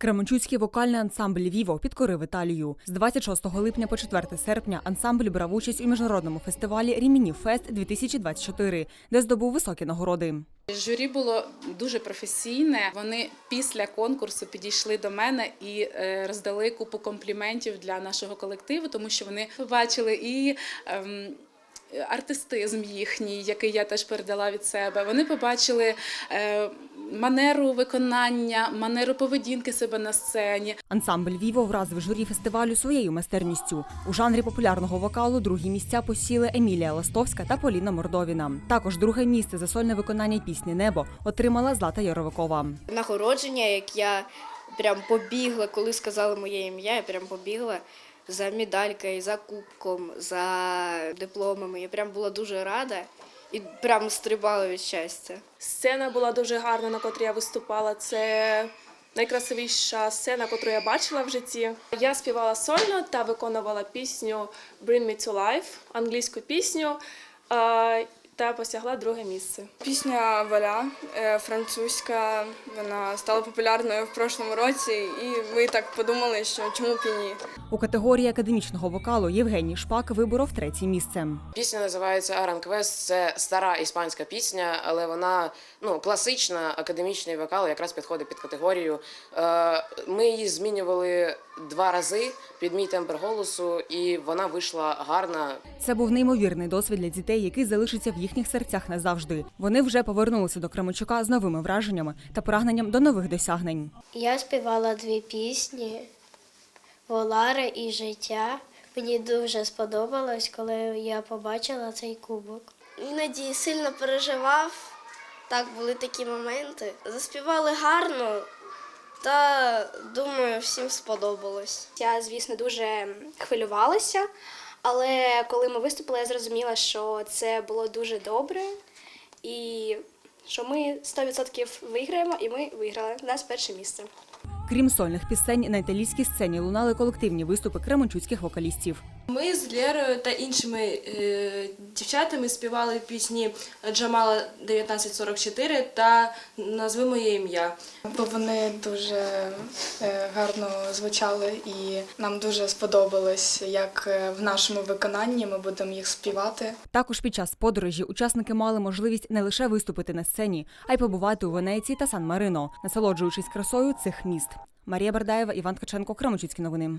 Кременчуцький вокальний ансамбль Віво підкорив Італію. З 26 липня по 4 серпня ансамбль брав участь у міжнародному фестивалі Ріміні Фест 2024, де здобув високі нагороди. Журі було дуже професійне. Вони після конкурсу підійшли до мене і е, роздали купу компліментів для нашого колективу, тому що вони побачили і. Ем, Артистизм їхній, який я теж передала від себе. Вони побачили е, манеру виконання, манеру поведінки себе на сцені. Ансамбль Віво вразив журі фестивалю своєю майстерністю. У жанрі популярного вокалу другі місця посіли Емілія Ластовська та Поліна Мордовіна. Також друге місце за сольне виконання пісні Небо отримала Злата Яровикова. нагородження, як я прям побігла, коли сказали моє ім'я, я прям побігла за медалькою, за кубком, за дипломами. Я прям була дуже рада і прям стрибала від щастя. Сцена була дуже гарна, на котрій я виступала. Це найкрасивіша сцена, яку я бачила в житті. Я співала сольно та виконувала пісню Bring Me to Life, англійську пісню, та посягла друге місце. Пісня Валя е, французька, вона стала популярною в прошлому році, і ми так подумали, що чому б і ні. У категорії академічного вокалу Євгеній Шпак виборов третє місце. Пісня називається Аранквест. Це стара іспанська пісня, але вона ну класична, академічний вокал, якраз підходить під категорію. Е, Ми її змінювали два рази під мій тембр голосу, і вона вийшла гарна. Це був неймовірний досвід для дітей, який залишиться в їхніх серцях назавжди. Вони вже повернулися до Кременчука з новими враженнями та прагненням до нових досягнень. Я співала дві пісні Волари і життя. Мені дуже сподобалось, коли я побачила цей кубок. Іноді сильно переживав. Так, були такі моменти. Заспівали гарно, та думаю, всім сподобалось. Я, звісно, дуже хвилювалася, але коли ми виступили, я зрозуміла, що це було дуже добре і що ми 100% виграємо, і ми виграли. У нас перше місце. Крім сольних пісень, на італійській сцені лунали колективні виступи кременчуцьких вокалістів. Ми з Лєрою та іншими е, дівчатами співали пісні Джамала 1944 та Назви моє ім'я. Бо вони дуже е, гарно звучали, і нам дуже сподобалось, як е, в нашому виконанні ми будемо їх співати. Також під час подорожі учасники мали можливість не лише виступити на сцені, а й побувати у Венеції та Сан-Марино, насолоджуючись красою цих міст. Марія Бардаєва, Іван Ткаченко, Кременчуцькі новини.